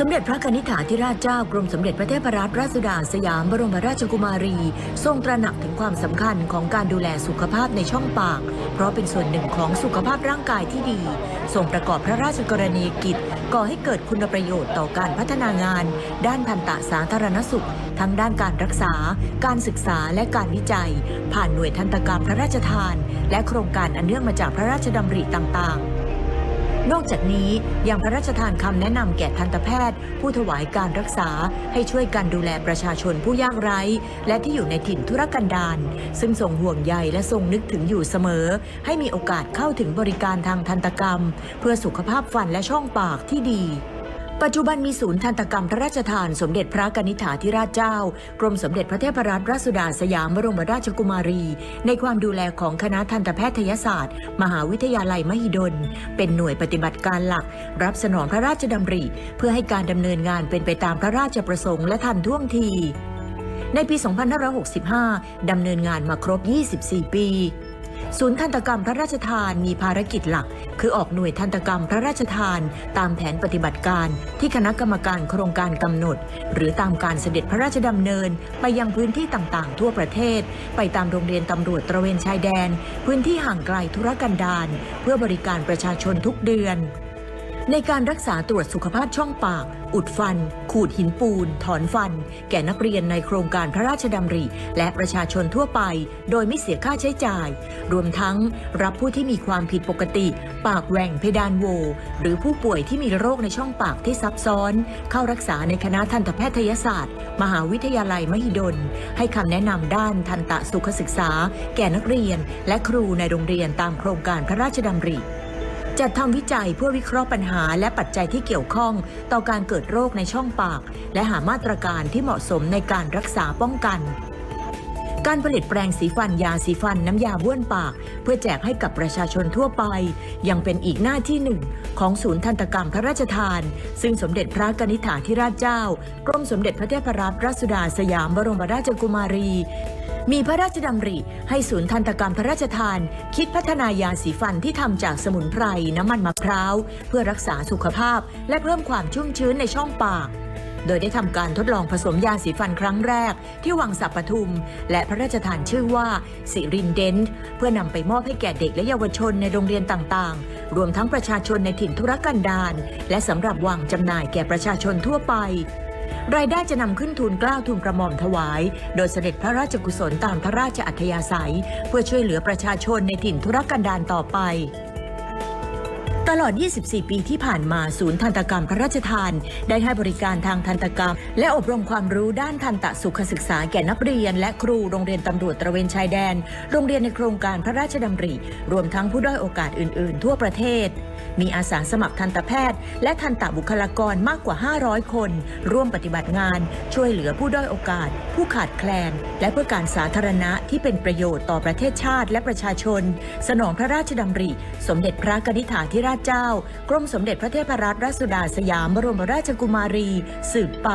สมเด็จพระกนิษฐาธิราชเจ้ากรมสมเด็จพระเทพรัตนราชสุดาสยามบรมราชกุมารี ทรงตระหนักถึงความสำคัญของการดูแลสุขภาพในช่องปาก เพราะเป็นส่วนหนึ่งของสุขภาพร่างกายที่ดี ทรงประกอบพระราชกรณียกิจ ก่อให้เกิดคุณประโยชน์ต่อการพัฒนางาน ด้านทันตสาธารณสุข ทั้งด้านการรักษา การศึกษาและการวิจัย ผ่านหน่วยทันตกรรมพระราชทาน และโครงการอันเนื่องมาจากพระราชดำริต่างๆ นอกจากนี้ยังพระราชทานคำแนะนำแก่ทันตแพทย์ ผู้ถวายการรักษาให้ช่วยกันดูแลประชาชนผู้ยากไร้ และที่อยู่ในถิ่นธุรกันดารซึ่งทรงห่วงใยและทรงนึกถึงอยู่เสมอ ให้มีโอกาสเข้าถึงบริการทางทันตกรรม เพื่อสุขภาพฟันและช่องปากที่ดี ปัจจุบันมีศูนย์ทันตกรรมพระราชทานสมเด็จพระกนิษฐาธิราชเจ้า กรมสมเด็จพระเทพรัตนราชสุดาสยามบรมราชกุมารี ในความดูแลของคณะทันตแพทยศาสตร์ มหาวิทยาลัยมหิดล เป็นหน่วยปฏิบัติการหลัก รับสนองพระราชดำริ เพื่อให้การดำเนินงานเป็นไปตามพระราชประสงค์และทันท่วงทีในปี 2565 ดำเนินงานมาครบ 24 ปี ศูนย์ทันตกรรมพระราชทานมีภารกิจหลัก คือออกหน่วยทันตกรรมพระราชทาน ตามแผนปฏิบัติการที่คณะกรรมการโครงการกำหนด หรือตามการเสด็จพระราชดำเนิน ไปยังพื้นที่ต่างๆ ทั่วประเทศ ไปตามโรงเรียนตำรวจตระเวนชายแดน พื้นที่ห่างไกลธุรกันดารเพื่อบริการประชาชนทุกเดือน ในการรักษาตรวจสุขภาพช่องปาก อุดฟัน ขูดหินปูน ถอนฟัน แก่นักเรียนในโครงการพระราชดำริ และประชาชนทั่วไป โดยไม่เสียค่าใช้จ่าย รวมทั้งรับผู้ที่มีความผิดปกติ ปากแหว่งเพดานโว หรือผู้ป่วยที่มีโรคในช่องปากที่ซับซ้อน เข้ารักษาในคณะทันตแพทยศาสตร์ มหาวิทยาลัยมหิดล ให้คำแนะนำด้านทันตสุขศึกษา แก่นักเรียน และครูในโรงเรียนตามโครงการพระราชดำริ จัดทำวิจัยเพื่อวิเคราะห์ปัญหาและปัจจัยที่เกี่ยวข้องต่อการเกิดโรคในช่องปาก และหามาตรการที่เหมาะสมในการรักษาป้องกัน การผลิตแปรงสีฟันยาสีฟันน้ำยาบ้วนปาก เพื่อแจกให้กับประชาชนทั่วไป ยังเป็นอีกหน้าที่หนึ่ง ของศูนย์ทันตกรรมพระราชทาน ซึ่งสมเด็จพระกนิษฐาธิราชเจ้า กรมสมเด็จพระเทพรัตนราชสุดาสยามบรมราชกุมารี มีพระราชดำริให้ศูนย์ทันตกรรมพระราชทาน คิดพัฒนายาสีฟันที่ทำจากสมุนไพรน้ำมันมะพร้าว เพื่อรักษาสุขภาพ และเพิ่มความชุ่มชื้นในช่องปาก โดยได้ทำการทดลองผสมยาสีฟันครั้งแรก ที่วังสัปทุม และพระราชทานชื่อว่าสิรินเดนเพื่อนำไปมอบให้แก่เด็กและเยาวชนในโรงเรียนต่างๆ รวมทั้งประชาชนในถิ่นธุรกันดารและสำหรับวางจำหน่ายแก่ประชาชนทั่วไป รายได้จะนำขึ้นทุนกล้าวทุนกระหม่อมถวาย โดยเสด็จพระราชกุศลตามพระราชอัธยาศัย เพื่อช่วยเหลือประชาชนในถิ่นธุรกันดารต่อไป ตลอด 24 ปีที่ผ่านมาศูนย์ทันตกรรมพระราชทาน ได้ให้บริการทางทันตกรรม และอบรมความรู้ด้านทันตสุขศึกษาแก่นักเรียน และครูโรงเรียนตำรวจตระเวนชายแดน โรงเรียนในโครงการพระราชดำริ รวมทั้งผู้ด้อยโอกาสอื่น ๆ ทั่วประเทศ มีอาสาสมัครทันตแพทย์ และทันตบุคลากรมากกว่า 500 คน ร่วมปฏิบัติงาน ช่วยเหลือผู้ด้อยโอกาส ผู้ขาดแคลน และเพื่อการสาธารณะที่เป็นประโยชน์ต่อประเทศชาติและประชาชน สนองพระราชดำริ สมเด็จพระกนิษฐาธิราชเจ้า กรมสมเด็จพระเทพรัตนราชสุดาสยามบรมราชกุมารี สืบไป